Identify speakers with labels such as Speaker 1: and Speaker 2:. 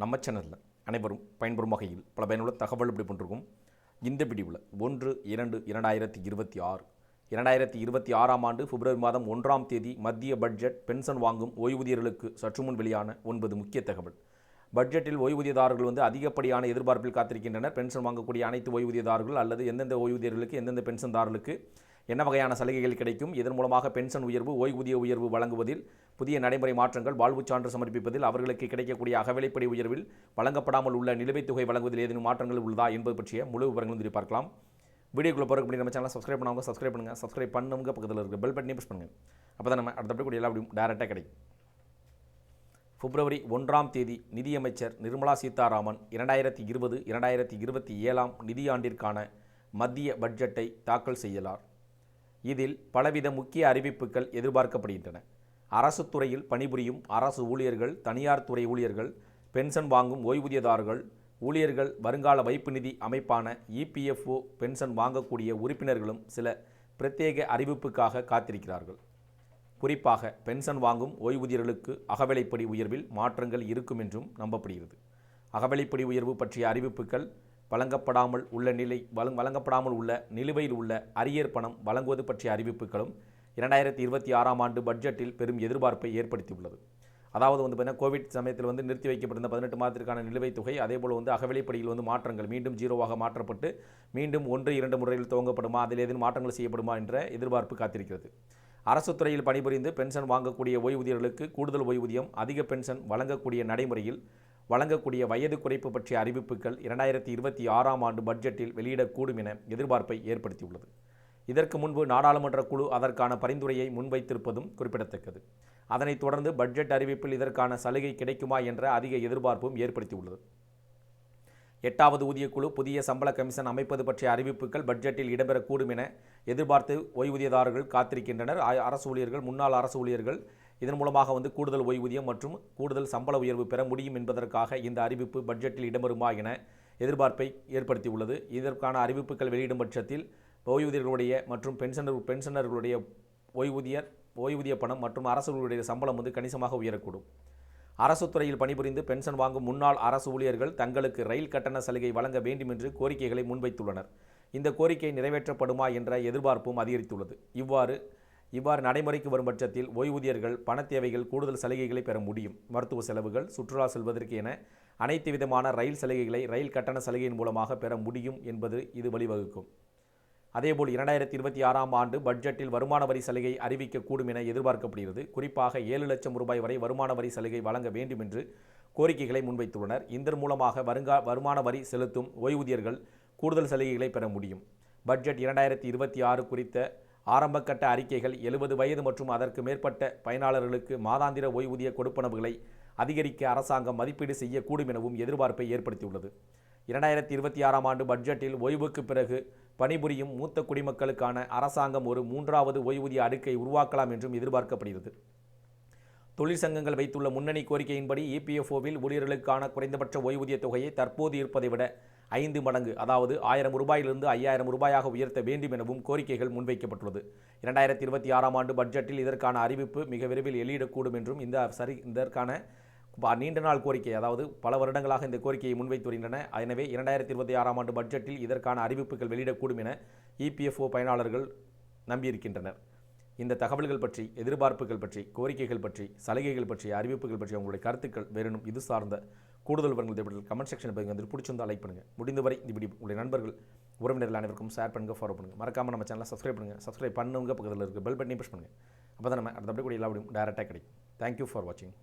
Speaker 1: நம்ம சேனலில் அனைவரும் பயன்பெறும் வகையில் பல பயனுள்ள தகவல் இப்படி பண்ணிருக்கும் இந்த பிடிவில் ஒன்று இரண்டு இரண்டாயிரத்தி இருபத்தி ஆறு. இரண்டாயிரத்தி இருபத்தி ஆறாம் ஆண்டு பிப்ரவரி மாதம் ஒன்றாம் தேதி மத்திய பட்ஜெட் பென்ஷன் வாங்கும் ஓய்வூதியர்களுக்கு சற்று முன் வெளியான ஒன்பது முக்கிய தகவல். பட்ஜெட்டில் ஓய்வூதியதாரர்கள் வந்து அதிகப்படியான எதிர்பார்ப்பில் காத்திருக்கின்றனர். பென்ஷன் வாங்கக்கூடிய அனைத்து ஓய்வூதியதாரர்கள் அல்லது எந்தெந்த ஓய்வூதியர்களுக்கு எந்தெந்த பென்ஷன்தாரர்களுக்கு என்ன வகையான சலுகைகள் கிடைக்கும்? இதன் மூலமாக பென்ஷன் உயர்வு ஓய்வூதிய உயர்வு வழங்குவதில் புதிய நடைமுறை மாற்றங்கள் வாழ்வுச் சான்று சமர்ப்பிப்பதில் அவர்களுக்கு கிடைக்கக்கூடிய அகவிலைப்படி உயர்வில் வழங்கப்படாமல் உள்ள நிலுவைத் தொகை வழங்குவதில் ஏதேனும் மாற்றங்கள் உள்ளதா என்பது பற்றிய முழு விவரங்களும் எதிர்பார்க்கலாம் பார்க்கலாம். போகிற போகிறதுக்கு நம்ம சேனலை சப்ஸ்கிரைப் பண்ணவங்க சப்ஸ்கிரைப் பண்ணுங்கள் சப்ஸ்கிரைப் பண்ணுங்க பக்கத்தில் இருக்க பெல் பட்டனையும் ப்ரெஸ் பண்ணுங்கள் அப்போ தான் நம்ம அடுத்தபடி கூட எல்லா அப்படியும் டேரெக்டாக கிடைக்கும். பிப்ரவரி ஒன்றாம் தேதி நிதியமைச்சர் நிர்மலா சீதாராமன் இரண்டாயிரத்தி இருபது இரண்டாயிரத்தி இருபத்தி ஏழாம் நிதியாண்டிற்கான மத்திய பட்ஜெட்டை தாக்கல் செய்யலார். இதில் பலவித முக்கிய அறிவிப்புகள் எதிர்பார்க்கப்படுகின்றன. அரசு துறையில் பணிபுரியும் அரசு ஊழியர்கள் தனியார் துறை ஊழியர்கள் பென்ஷன் வாங்கும் ஓய்வூதியதாரர்கள் ஊழியர்கள் வருங்கால வைப்பு நிதி அமைப்பான இபிஎஃப்ஓ பென்ஷன் வாங்கக்கூடிய உறுப்பினர்களும் சில பிரத்யேக அறிவிப்புக்காக காத்திருக்கிறார்கள். குறிப்பாக பென்ஷன் வாங்கும் ஓய்வூதியர்களுக்கு அகவிலைப்படி உயர்வில் மாற்றங்கள் இருக்கும் என்றும் நம்பப்படுகிறது. அகவிலைப்படி உயர்வு பற்றிய அறிவிப்புகள் வழங்கப்படாமல் உள்ள நிலை வழங்கப்படாமல் உள்ள நிலுவையில் உள்ள அரியர் பணம் வழங்குவது பற்றிய அறிவிப்புகளும் இரண்டாயிரத்தி இருபத்தி ஆறாம் ஆண்டு பட்ஜெட்டில் பெரும் எதிர்பார்ப்பை ஏற்படுத்தியுள்ளது. அதாவது வந்து பார்த்தீங்கன்னா கோவிட் சமயத்தில் வந்து நிறுத்தி வைக்கப்பட்டிருந்த பதினெட்டு மாதத்திற்கான நிலுவைத் தொகை அதேபோல் வந்து அகவிலைப்படியில் வந்து மாற்றங்கள் மீண்டும் ஜீரோவாக மாற்றப்பட்டு மீண்டும் ஒன்று இரண்டு முறையில் துவங்கப்படுமா அதில் ஏதேனும் மாற்றங்கள் செய்யப்படுமா என்ற எதிர்பார்ப்பு காத்திருக்கிறது. அரசு துறையில் பணிபுரிந்து பென்ஷன் வாங்கக்கூடிய ஓய்வூதியர்களுக்கு கூடுதல் ஓய்வூதியம் அதிக பென்ஷன் வழங்கக்கூடிய நடைமுறையில் வழங்கக்கூடிய வயது குறைப்பு பற்றிய அறிவிப்புகள் இரண்டாயிரத்தி இருபத்தி ஆறாம் ஆண்டு பட்ஜெட்டில் வெளியிடக்கூடும் என எதிர்பார்ப்பை ஏற்படுத்தியுள்ளது. இதற்கு முன்பு நாடாளுமன்ற குழு அதற்கான பரிந்துரையை முன்வைத்திருப்பதும் குறிப்பிடத்தக்கது. அதனைத் தொடர்ந்து பட்ஜெட் அறிவிப்பில் இதற்கான சலுகை கிடைக்குமா என்ற அதிக எதிர்பார்ப்பும் ஏற்படுத்தியுள்ளது. எட்டாவது ஊதியக்குழு புதிய சம்பள கமிஷன் அமைப்பது பற்றிய அறிவிப்புகள் பட்ஜெட்டில் இடம்பெறக்கூடும் என எதிர்பார்த்து ஓய்வூதியதாரர்கள் காத்திருக்கின்றனர். அரசு ஊழியர்கள் முன்னாள் அரசு ஊழியர்கள் இதன் மூலமாக வந்து கூடுதல் ஓய்வூதியம் மற்றும் கூடுதல் சம்பள உயர்வு பெற முடியும் என்பதற்காக இந்த அறிவிப்பு பட்ஜெட்டில் இடம்பெறுமா என எதிர்பார்ப்பை ஏற்படுத்தியுள்ளது. இதற்கான அறிவிப்புகள் வெளியிடும் பட்சத்தில் ஓய்வூதியர்களுடைய மற்றும் பென்ஷனர் பென்ஷனர்களுடைய ஓய்வூதியர் ஓய்வூதிய பணம் மற்றும் அரசுகளுடைய சம்பளம் வந்து கணிசமாக உயரக்கூடும். அரசு துறையில் பணிபுரிந்து பென்ஷன் வாங்கும் முன்னாள் அரசு ஊழியர்கள் தங்களுக்கு ரயில் கட்டண சலுகை வழங்க வேண்டும் என்று கோரிக்கைகளை முன்வைத்துள்ளனர். இந்த கோரிக்கை நிறைவேற்றப்படுமா என்ற எதிர்பார்ப்பும் அதிகரித்துள்ளது. இவ்வாறு இவ்வாறு நடைமுறைக்கு வரும் பட்சத்தில் ஓய்வூதியர்கள் பண தேவைகள் கூடுதல் சலுகைகளை பெற முடியும். மருத்துவ செலவுகள் சுற்றுலா செல்வதற்கு என அனைத்து விதமான ரயில் சலுகைகளை ரயில் கட்டண சலுகையின் மூலமாக பெற முடியும் என்பது இது வழிவகுக்கும். அதேபோல் இரண்டாயிரத்தி இருபத்தி ஆறாம் ஆண்டு பட்ஜெட்டில் வருமான வரி சலுகை அறிவிக்கக்கூடும் என எதிர்பார்க்கப்படுகிறது. குறிப்பாக ஏழு லட்சம் ரூபாய் வரை வருமான வரி சலுகை வழங்க வேண்டும் என்று கோரிக்கைகளை முன்வைத்துள்ளனர். இதன் மூலமாக வருங்கா வருமான வரி செலுத்தும் ஓய்வூதியர்கள் கூடுதல் சலுகைகளை பெற முடியும். பட்ஜெட் இரண்டாயிரத்தி இருபத்தி ஆறு குறித்த ஆரம்பகட்ட அறிக்கைகள் எழுபது வயது மற்றும் அதற்கு மேற்பட்ட பயனாளர்களுக்கு மாதாந்திர ஓய்வூதிய கொடுப்பனவுகளை அதிகரிக்க அரசாங்கம் மதிப்பீடு செய்யக்கூடும் எனவும் எதிர்பார்ப்பை ஏற்படுத்தியுள்ளது. இரண்டாயிரத்தி இருபத்தி ஆறாம் ஆண்டு பட்ஜெட்டில் ஓய்வுக்கு பிறகு பணிபுரியும் மூத்த குடிமக்களுக்கான அரசாங்கம் ஒரு மூன்றாவது ஓய்வூதிய அடுக்கை உருவாக்கலாம் என்றும் எதிர்பார்க்கப்படுகிறது. தொழிற்சங்கங்கள் வைத்துள்ள முன்னணி கோரிக்கையின்படி இபிஎஃப்ஓவில் ஊழியர்களுக்கான குறைந்தபட்ச ஓய்வூதிய தொகையை தற்போது இருப்பதை விட ஐந்து மடங்கு அதாவது ஆயிரம் ரூபாயிலிருந்து ஐயாயிரம் ரூபாயாக உயர்த்த வேண்டும் எனவும் கோரிக்கைகள் முன்வைக்கப்பட்டுள்ளது. இரண்டாயிரத்தி இருபத்தி ஆறாம் ஆண்டு பட்ஜெட்டில் இதற்கான அறிவிப்பு மிக விரைவில் வெளியிடக்கூடும் என்றும் இந்த சரி இதற்கான நீண்ட நாள் கோரிக்கை அதாவது பல வருடங்களாக இந்த கோரிக்கையை முன்வைத்து வருகின்றன எனவே இரண்டாயிரத்தி இருபத்தி ஆறாம் ஆண்டு பட்ஜெட்டில் இதற்கான அறிவிப்புகள் வெளியிடக்கூடும் என இபிஎஃப்ஓ பயனாளர்கள் நம்பியிருக்கின்றனர். இந்த தகவல்கள் பற்றி எதிர்பார்ப்புகள் பற்றி கோரிக்கைகள் பற்றி சலுகைகள் பற்றி அறிவிப்புகள் பற்றி உங்களுடைய கருத்துக்கள் வேறனும் இது சார்ந்த கூடுதல் விவரங்கள் தேவைப்பட்டால் கமெண்ட் செக்ஷன் பகுதி வந்து பிடிச்சிருந்தால் லைக் பண்ணுங்கள் முடிந்தவரை இப்படி உங்களுடைய நண்பர்கள் உறவினர்கள் அனைவருக்கும் ஷேர் பண்ணுங்கள் ஃபாலோ பண்ணுங்கள் மறக்காமல் நம்ம சேனலை சப்ஸ்கிரைப் பண்ணுங்கள் சப்ஸ்கிரைப் பண்ணுங்க பக்கத்தில் இருக்க பெல் பட்டனையும் ப்ரெஸ் பண்ணுங்கள் அப்போ தான் நம்ம அடுத்தபடி கூட எல்லா டைரெக்டாக டேரெக்டாக கிடைக்கும். தேங்க்யூ ஃபார் வாட்சிங்